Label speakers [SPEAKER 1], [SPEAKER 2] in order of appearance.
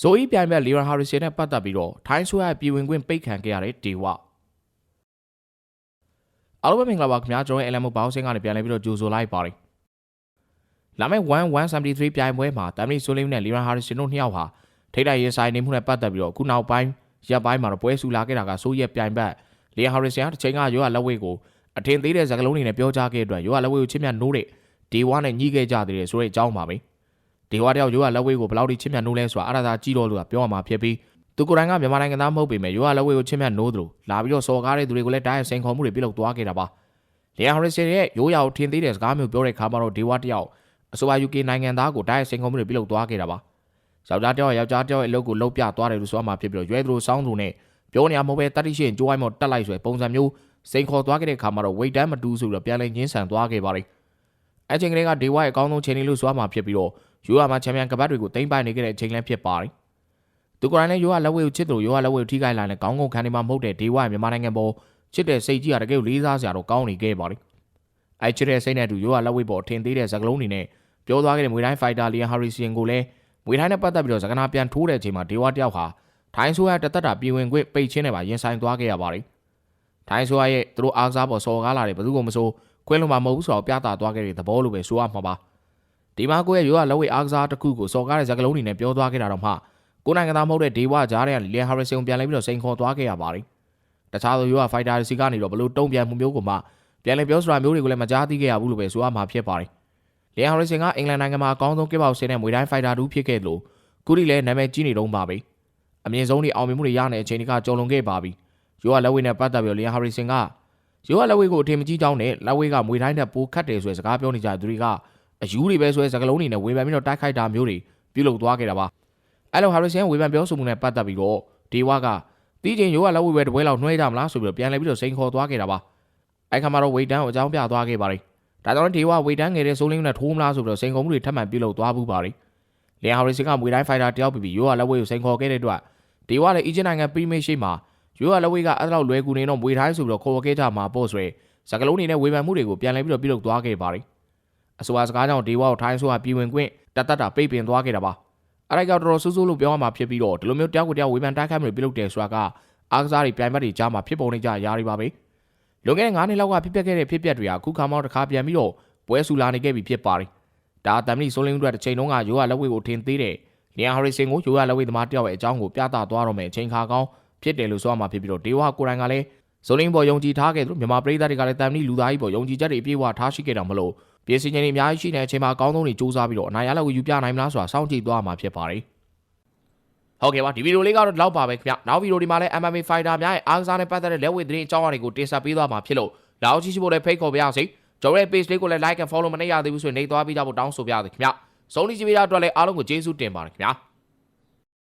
[SPEAKER 1] ဇိုအီပြိုင်ဘက်လီယန်ဟာရီဆန်နဲ့ပတ်သက်ပြီးတော့ထိုင်းဆိုရရဲ့ပြည်ဝင်ခွင့်ပိတ်ခံခဲ့ရတဲ့ဒေဝအားလုံးပဲမင်္ဂလာပါခင်ဗျာကျွန်တော်ရဲ့ LMO ဘောင်းစင်းကနေပြန်လည်ပြီးတော့ကြိုဆိုလိုက်ပါတယ်လာမယ့်1173ပြိုင်ပွဲမှာတမ်မီဆိုလင်းနဲ့လီယန်ဟာရီဆန်တို့နှစ်ယောက်ဟာထိပ်တိုက်ရင်ဆိုင်နေမှုနဲ့ပတ်သက်ပြီးတော့ခုနောက်ပိုင်းရပ်ပိုင်းမှာတော့ပွဲဆူလာခဲ့တာကဆိုရက်ပြိုင်ဘက်လီယန်ဟာရီဆန်ကတစ်ချိန်ကရောရလက်ဝဲကိုအထင်သေးတဲ့စကားလုံးတွေနဲ့ပြောကြားခဲ့တဲ့အတွက်ရောရလက်ဝဲကိုချစ်မြတ်နိုးတဲ့ဒေဝနဲ့ညှိခဲ့ကြသေးတယ်ဆိုတဲ့အကြောင်းပါပဲ ဒေဝတယောက်ရောရလက်ဝဲကိုဘယ်လောက်ထိချစ်မြတ်နိုးလဲဆိုတာအရသာကြည့်တော့လို့ကပြောရမှာဖြစ်ပြီးသူကိုယ်တိုင်ကမြန်မာနိုင်ငံသားမဟုတ်ပေမဲ့ရောရလက်ဝဲကိုချစ်မြတ်နိုးသလိုလာပြီးတော့စော်ကားတဲ့သူတွေကိုလည်းတိုင်းစိန်ခေါ်မှုတွေပြုလုပ်သွားခဲ့တာပါလီယန်ဟာရီဆန်ရဲ့ရိုးရာကိုထင်သေးတဲ့စကားမျိုးပြောတဲ့ခါမှာတော့ဒေဝတယောက်အဆိုပါ UK နိုင်ငံသားကိုတိုင်းစိန်ခေါ်မှုတွေပြုလုပ်သွားခဲ့တာပါယောက်ျားတယောက်ယောက်ျားတယောက်ရဲ့အလုပ်ကိုလှုပ်ပြသွားတယ်လို့ဆိုရမှာဖြစ်ပြီးတော့ရွဲသလိုစောင်းသူနဲ့ပြောနေရမဟုတ်ပဲတတိရှိရင်ကြိုးဝိုင်းမော်တက်လိုက်ဆိုတဲ့ပုံစံမျိုးစိန်ခေါ်သွားခဲ့တဲ့ခါမှာတော့ဝိတ်တန်းမတူးဆိုပြီးတော့ပြန်လည်ညှင်းဆန်သွားခဲ့ပါတယ်အချိန်ကလေးကဒေဝရဲ့အကောင်းဆုံးချိန်လေးလို့ဆိုရမှာဖြစ်ပြီးတော့ ယူရမှာချန်ပီယံကပတ်တွေကိုတင်ပိုင်နေခဲ့တဲ့အချိန်လည်းဖြစ်ပါတယ်သူကိုယ်တိုင်လည်းယူရလက်ဝဲကိုချစ်တယ်လို့ယူရလက်ဝဲကိုထိခိုက်လာတဲ့ခေါင်းငုံခံနေမှာမဟုတ်တဲ့ဒေဝရဲ့မြန်မာနိုင်ငံပေါ်ချစ်တဲ့စိတ်ကြီးကတကယ်ကိုလေးစားစရာတော့ကောင်းနေခဲ့ပါတယ်အဲချစ်တဲ့စိတ်နဲ့အတူယူရလက်ဝဲပေါ်ထင်သေးတဲ့ဇကလုံးတွေနဲ့ပြောသွားခဲ့တဲ့မွေတိုင်းဖိုက်တာလီယန်ဟာရီစီယန်ကိုလည်းမွေတိုင်းနဲ့ပတ်သက်ပြီးတော့ဇကနာပြန်ထိုးတဲ့အချိန်မှာဒေဝတယောက်ဟာထိုင်းဆိုးရတသက်တာပြည်ဝင်ခွင့်ပိတ်ချင်းနဲ့ပါရင်ဆိုင်သွားခဲ့ရပါတယ်။ထိုင်းဆိုးရရဲ့သူတို့အားကစားပေါ်စော်ကားလာတယ်ဘယ်သူမှမဆိုခွဲလုံးမှာမဟုတ်ဘူးဆိုတော့ပြသသွားခဲ့တဲ့သဘောလိုပဲဆိုရမှာပါ။ ဒီမှာကိုရဲ့ရိုးရလက်ဝဲအားကစားတစ်ခုကိုစော်ကားတဲ့ဇကလုံးတွေနဲ့ပြောသွားခဲ့တာတော့မှကိုနိုင်ငံသားမဟုတ်တဲ့ဒေဝကြားတဲ့လီယန်ဟာရီဆန်ပြန်လဲပြီးတော့စိန်ခေါ်သွားခဲ့ရပါတယ်။တခြားသောရိုးရဖိုက်တာစီကနေတော့ဘလို့တုံ့ပြန်မှုမျိုးကိုမှပြန်လဲပြောဆိုတာမျိုးတွေကိုလည်းမကြားသိခဲ့ရဘူးလို့ပဲဆိုရမှာဖြစ်ပါတယ်။လီယန်ဟာရီဆန်ကအင်္ဂလန်နိုင်ငံမှာအကောင်းဆုံးကစ်ဘောက်ဆင်းတဲ့မွေတိုင်းဖိုက်တာတူဖြစ်ခဲ့တယ်လို့ခုထိလည်းနာမည်ကြီးနေတော့ပါပဲ။အမြင့်ဆုံးတွေအောင်မြင်မှုတွေရတဲ့အချိန်တွေကကြော်လွန်ခဲ့ပါပြီ။ရိုးရလက်ဝဲနဲ့ပတ်သက်ပြီးလီယန်ဟာရီဆန်ကရိုးရလက်ဝဲကိုအထင်မကြီးကြောင်းနဲ့လက်ဝဲကမွေတိုင်းနဲ့ပိုခတ်တယ်ဆိုတဲ့စကားပြောနေကြသူတွေက အယူတွေပဲဆိုတဲ့စကားလုံးတွေနဲ့ဝေဖန်ပြီးတော့တိုက်ခိုက်တာမျိုးတွေပြုလုပ်သွားခဲ့တာပါ။အဲ့လိုဟာရီဆန်ဝေဖန်ပြောဆိုမှုနဲ့ပတ်သက်ပြီးတော့ဒေဝကတီးချင်းရိုးရလက်ဝဲပဲတပွဲလောက်နှွှဲကြမလားဆိုပြီးတော့ပြန်လဲပြီးတော့စိန်ခေါ်သွားခဲ့တာပါ။အဲ့ခါမှာတော့ဝေတန်းကိုအကြောင်းပြသွားခဲ့ပါတယ်။ဒါကြောင့်ဒေဝဝေတန်းငယ်တဲ့စိုးလင်းနဲ့ထိုးမလားဆိုပြီးတော့စိန်ခေါ်မှုတွေထပ်မံပြုလုပ်သွားဘူးပါတယ်။လီယန်ဟာရီဆန်ကမွေတိုင်းဖိုက်တာတယောက်ပြီးပြီးရိုးရလက်ဝဲကိုစိန်ခေါ်ခဲ့တဲ့အတွက်ဒီဝါလည်းအီဂျစ်နိုင်ငံပရီးမီးရှိမှာရိုးရလက်ဝဲကအဲ့လောက်လွယ်ကူနေတော့မွေတိုင်းဆိုပြီးတော့ခေါ်ခဲ့ကြမှာပေါ့ဆိုရယ်စကလုံးနေနဲ့ဝေဖန်မှုတွေကိုပြန်လည်ပြီးတော့ပြုလုပ်သွားခဲ့ပါတယ် အဆိုပါစကားကြောင့်ဒီဝါကိုထိုင်းဆိုကပြည်ဝင်ခွင့်တတ်တတ်တာပိတ်ပင်သွားခဲ့တာပါအဲ့ဒါကတော်တော်ဆူးဆူးလို့ပြောရမှာဖြစ်ပြီးတော့ဒီလိုမျိုးတယောက်ကိုတယောက်ဝေဖန်တိုက်ခိုက်မှုတွေပြုလုပ်တယ်ဆိုတာကအားကစားတွေပြိုင်ဘက်တွေကြားမှာဖြစ်ပုံနေကြရာတွေပါပဲလွန်ခဲ့တဲ့9နှစ်လောက်ကဖြစ်ပျက်ခဲ့တဲ့ဖြစ်ပျက်တွေကအခုခါမှတော့တစ်ခါပြန်ပြီးတော့ပွဲဆူလာနေခဲ့ပြီဖြစ်ပါတယ်ဒါတမ်မီဆိုလင်းတို့တစ်ချိန်လုံးကရိုးရလက်ဝဲကိုထင်သေးတဲ့လီယန်ဟာရီဆင်ကိုရိုးရလက်ဝဲသမားတယောက်ရဲ့အကြောင်းကိုပြသသွားတော့မယ်အချိန်ခါကောင်းဖြစ်တယ်လို့ဆိုရမှာဖြစ်ပြီးတော့ဒေဝကိုရိုင်ကလည်းဇိုလင်းပေါ်ယုံကြည်ထားခဲ့သူမြန်မာပြည်သားတွေကလည်းတမ်မီလူသားကြီးပေါ်ယုံကြည်ချက်တွေအပြည့်အဝထားရှိခဲ့တာမလို့ ပြည်စင်ချင်းတွေအများကြီးရှိတဲ့အချိန်မှာအကောင်းဆုံးတွေစူးစမ်းပြီးတော့အနိုင်ရလောက်ကိုယူပြနိုင်မလားဆိုတာစောင့်ကြည့်သွားမှာဖြစ်ပါတယ်ဟုတ်ကဲ့ပါဒီဗီဒီယိုလေးကတော့ဒီလောက်ပါပဲခင်ဗျနောက်ဗီဒီယိုဒီမှာလည်း MMA fighter များရဲ့အားကစားနဲ့ပတ်သက်တဲ့လက်ဝဲသတင်းအကြောင်းအရာတွေကိုတင်ဆက်ပေးသွားမှာဖြစ်လို့လောက်ကြည့်ရှိဖို့လည်းဖိတ်ခေါ်ပါရစေကျွန်တော်ရဲ့ page လေးကိုလည်း like and follow မနေရသေးဘူးဆိုရင်နေသွားပြီးကြဖို့တောင်းဆိုပါရစေခင်ဗျဆုံးဖြတ်ကြည့်ပေးတဲ့အတွက်လည်းအားလုံးကိုကျေးဇူးတင်ပါတယ်ခင်ဗျာ